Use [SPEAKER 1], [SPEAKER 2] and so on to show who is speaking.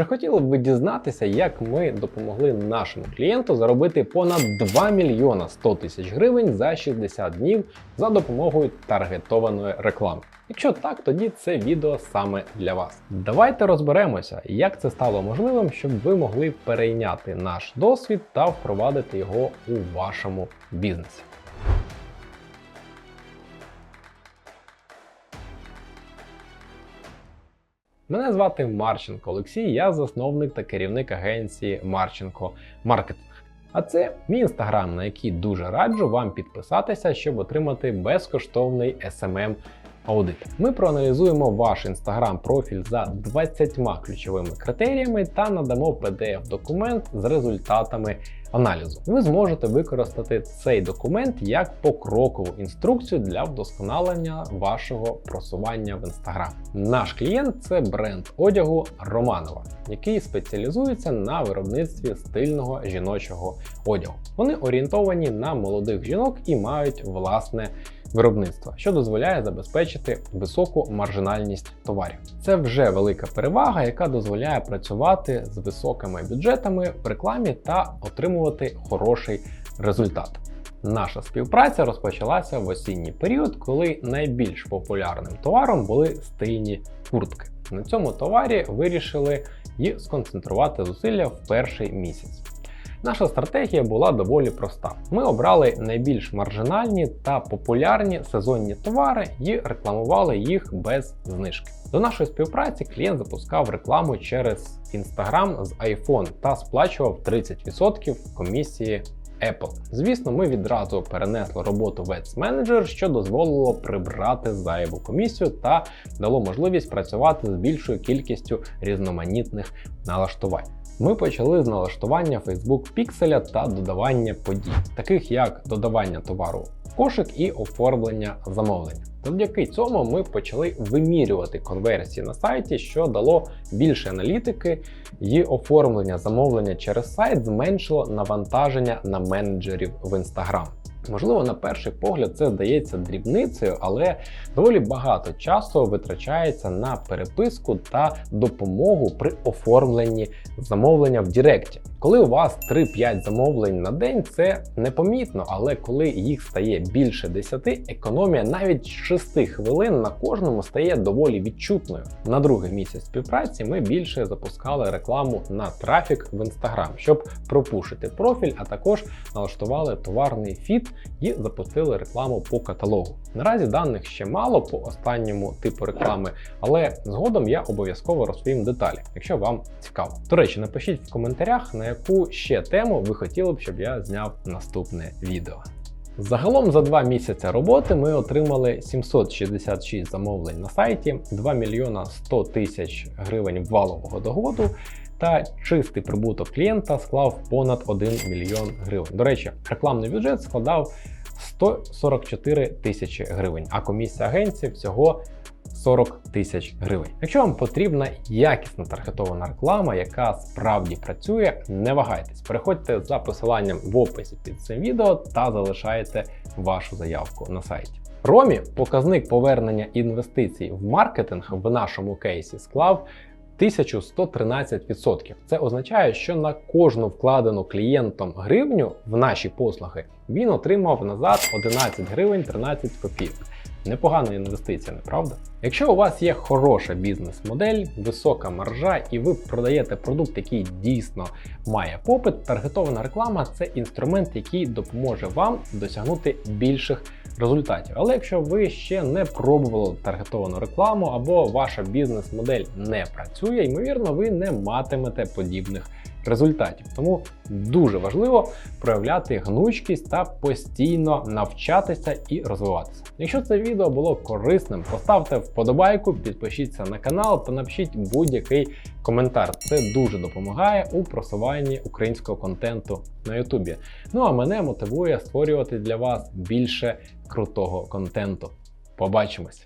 [SPEAKER 1] Чи хотіли б ви дізнатися, як ми допомогли нашому клієнту заробити понад 2 мільйона 100 тисяч гривень за 60 днів за допомогою таргетованої реклами? Якщо так, тоді це відео саме для вас. Давайте розберемося, як це стало можливим, щоб ви могли перейняти наш досвід та впровадити його у вашому бізнесі. Мене звати Марченко Олексій, я засновник та керівник агенції Марченко Маркетинг. А це мій інстаграм, на який дуже раджу вам підписатися, щоб отримати безкоштовний SMM аудит. Ми проаналізуємо ваш інстаграм профіль за 20 ключовими критеріями та надамо pdf документ з результатами аналізу. Ви зможете використати цей документ як покрокову інструкцію для вдосконалення вашого просування в інстаграм. Наш клієнт це бренд одягу Романова, який спеціалізується на виробництві стильного жіночого одягу. Вони орієнтовані на молодих жінок і мають власне виробництва, що дозволяє забезпечити високу маржинальність товарів. Це вже велика перевага, яка дозволяє працювати з високими бюджетами в рекламі та отримувати хороший результат. Наша співпраця розпочалася в осінній період, коли найбільш популярним товаром були стильні куртки. На цьому товарі вирішили і сконцентрувати зусилля в перший місяць. Наша стратегія була доволі проста. Ми обрали найбільш маржинальні та популярні сезонні товари і рекламували їх без знижки. До нашої співпраці клієнт запускав рекламу через Instagram з iPhone та сплачував 30% комісії Apple. Звісно, ми відразу перенесли роботу в Ads Manager, що дозволило прибрати зайву комісію та дало можливість працювати з більшою кількістю різноманітних налаштувань. Ми почали з налаштування Facebook пікселя та додавання подій, таких як додавання товару кошик і оформлення замовлення. Завдяки цьому ми почали вимірювати конверсії на сайті, що дало більше аналітики, і оформлення замовлення через сайт зменшило навантаження на менеджерів в Instagram. Можливо, на перший погляд це здається дрібницею, але доволі багато часу витрачається на переписку та допомогу при оформленні замовлення в Діректі. Коли у вас 3-5 замовлень на день, це непомітно, але коли їх стає більше 10, економія навіть 6 хвилин на кожному стає доволі відчутною. На другий місяць співпраці ми більше запускали рекламу на трафік в Instagram, щоб пропушити профіль, а також налаштували товарний фіт і запустили рекламу по каталогу. Наразі даних ще мало по останньому типу реклами, але згодом я обов'язково розповім деталі, якщо вам цікаво. До речі, напишіть в коментарях, на яку ще тему ви хотіли б, щоб я зняв наступне відео. Загалом за два місяці роботи ми отримали 766 замовлень на сайті, 2 мільйона 100 тисяч гривень валового доходу. Та чистий прибуток клієнта склав понад 1 мільйон гривень. До речі, рекламний бюджет складав 144 тисячі гривень, а комісія агенції всього 40 тисяч гривень. Якщо вам потрібна якісна таргетована реклама, яка справді працює, не вагайтесь, переходьте за посиланням в описі під цим відео та залишайте вашу заявку на сайті. Ромі показник повернення інвестицій в маркетинг в нашому кейсі склав 1113%. Це означає, що на кожну вкладену клієнтом гривню в наші послуги він отримав назад 11 гривень 13 копійок. Непогана інвестиція, не правда? Якщо у вас є хороша бізнес-модель, висока маржа, і ви продаєте продукт, який дійсно має попит, таргетована реклама це інструмент, який допоможе вам досягнути більших результатів. Але якщо ви ще не пробували таргетовану рекламу або ваша бізнес-модель не працює, ймовірно, ви не матимете подібних результатів. Тому дуже важливо проявляти гнучкість та постійно навчатися і розвиватися. Якщо це відео було корисним, поставте вподобайку, підпишіться на канал та напишіть будь-який коментар. Це дуже допомагає у просуванні українського контенту на Ютубі. Ну а мене мотивує створювати для вас більше крутого контенту. Побачимось!